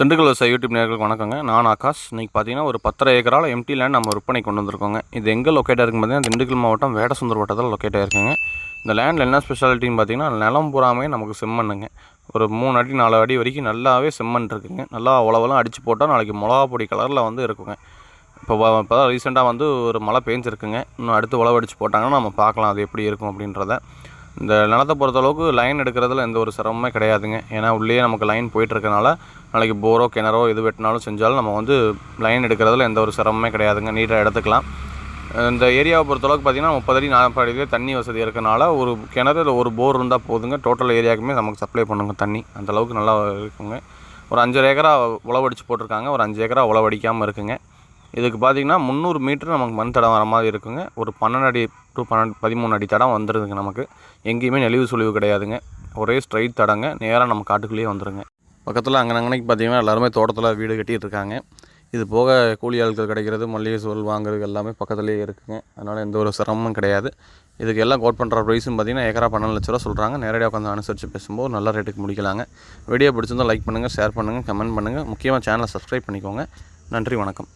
திண்டுக்கல் விவசாய யூடியூப் நேர்களுக்கு வணக்கங்க. நான் ஆகாஷ். இன்றைக்கி பார்த்தீங்கன்னா ஒரு பத்தரை ஏக்கரால் எம்டி லேண்ட் நம்ம விற்பனை கொண்டு வந்திருக்கோங்க. இது எங்கே லொக்கேட் ஆகிருக்கு பார்த்தீங்கன்னா திண்டுக்கல் மாவட்டம் வேடசுந்தர் வட்டத்தில் லொக்கேட் ஆகிருக்குங்க இந்த லேண்டில் என்ன ஸ்பெஷாலிட்டின்னு பார்த்தீங்கன்னா நிலம் பூராமே நமக்கு செம்மண்ணுங்க. ஒரு மூணு அடி நாலு அடி வரைக்கும் நல்லாவே செம்மண் இருக்குங்க. நல்லா உழவெல்லாம் அடித்து போட்டால் நாளைக்கு மிளகா பொடி கலரில் வந்து இருக்குங்க. இப்போ இப்போ தான் ரீசெண்டாக வந்து ஒரு மழை பெஞ்சிருக்குங்க. இன்னும் அடுத்து உழவு அடித்து போட்டாங்கன்னா நம்ம பார்க்கலாம் அது எப்படி இருக்கும் அப்படின்றத. இந்த நிலத்தை பொறுத்தளவுக்கு லைன் எடுக்கிறதுல எந்த ஒரு சிரமமே கிடையாதுங்க. ஏன்னா உள்ளே நமக்கு லைன் போயிட்டுருக்கனால நாளைக்கு போரோ கிணறோ எது வெட்டினாலும் செஞ்சாலும் நம்ம வந்து லைன் எடுக்கிறதுல எந்த ஒரு சிரமமே கிடையாதுங்க. நீட்டாக எடுத்துக்கலாம். இந்த ஏரியாவை பொறுத்தளவுக்கு பார்த்தீங்கன்னா முப்பது அடி நாற்பது அடியிலே தண்ணி வசதி இருக்கனால ஒரு கிணறு இல்லை ஒரு போர் இருந்தால் போதுங்க. டோட்டல் ஏரியாவுக்குமே நமக்கு சப்ளை பண்ணுங்க தண்ணி. அந்த அளவுக்கு நல்லா இருக்குங்க. ஒரு அஞ்சரை ஏக்கரா உழவடிச்சு போட்டிருக்காங்க. ஒரு அஞ்சு ஏக்கரா உழவடிக்காமல் இருக்குங்க. இதுக்கு பார்த்தீங்கன்னா முந்நூறு மீட்டர் நமக்கு மண் தடம் வர மாதிரி இருக்குங்க. ஒரு பன்னெண்டு அடி டு பன்னெண்டு பதிமூணு அடி தடம் வந்துடுதுங்க நமக்கு. எங்கேயுமே நெளிவு சுழிவு கிடையாதுங்க. ஒரே ஸ்ட்ரைட் தடங்க. நேராக நம்ம காட்டுக்குள்ளேயே வந்துடுங்க பக்கத்தில் அங்கே அங்கனைக்கு பார்த்தீங்கன்னா எல்லாருமே தோட்டத்தில் வீடு கட்டிகிட்டு இருக்காங்க இது போக கூலி ஆட்கள் கிடைக்கிறது மல்லிகை சோல் வாங்குறது எல்லாமே பக்கத்துலேயே இருக்குங்க. அதனால் எந்த ஒரு சிரமமும் கிடையாது. இதுக்கு எல்லாம் கோட் பண்ணுற ப்ரைஸும் பார்த்தீங்கன்னா ஏக்கரா பன்னெண்டு லட்ச ரூபா சொல்கிறாங்க நேரடியாக உட்காந்து அனுசரித்து பேசும்போது நல்ல ரேட்டுக்கு முடிக்கலாங்க. வீடியோ பிடிச்சிருந்தால் லைக் பண்ணுங்கள் ஷேர் பண்ணுங்கள் கமெண்ட் பண்ணுங்கள் முக்கியமாக சேனலை சப்ஸ்கிரைப் பண்ணிக்கோங்க. நன்றி வணக்கம்.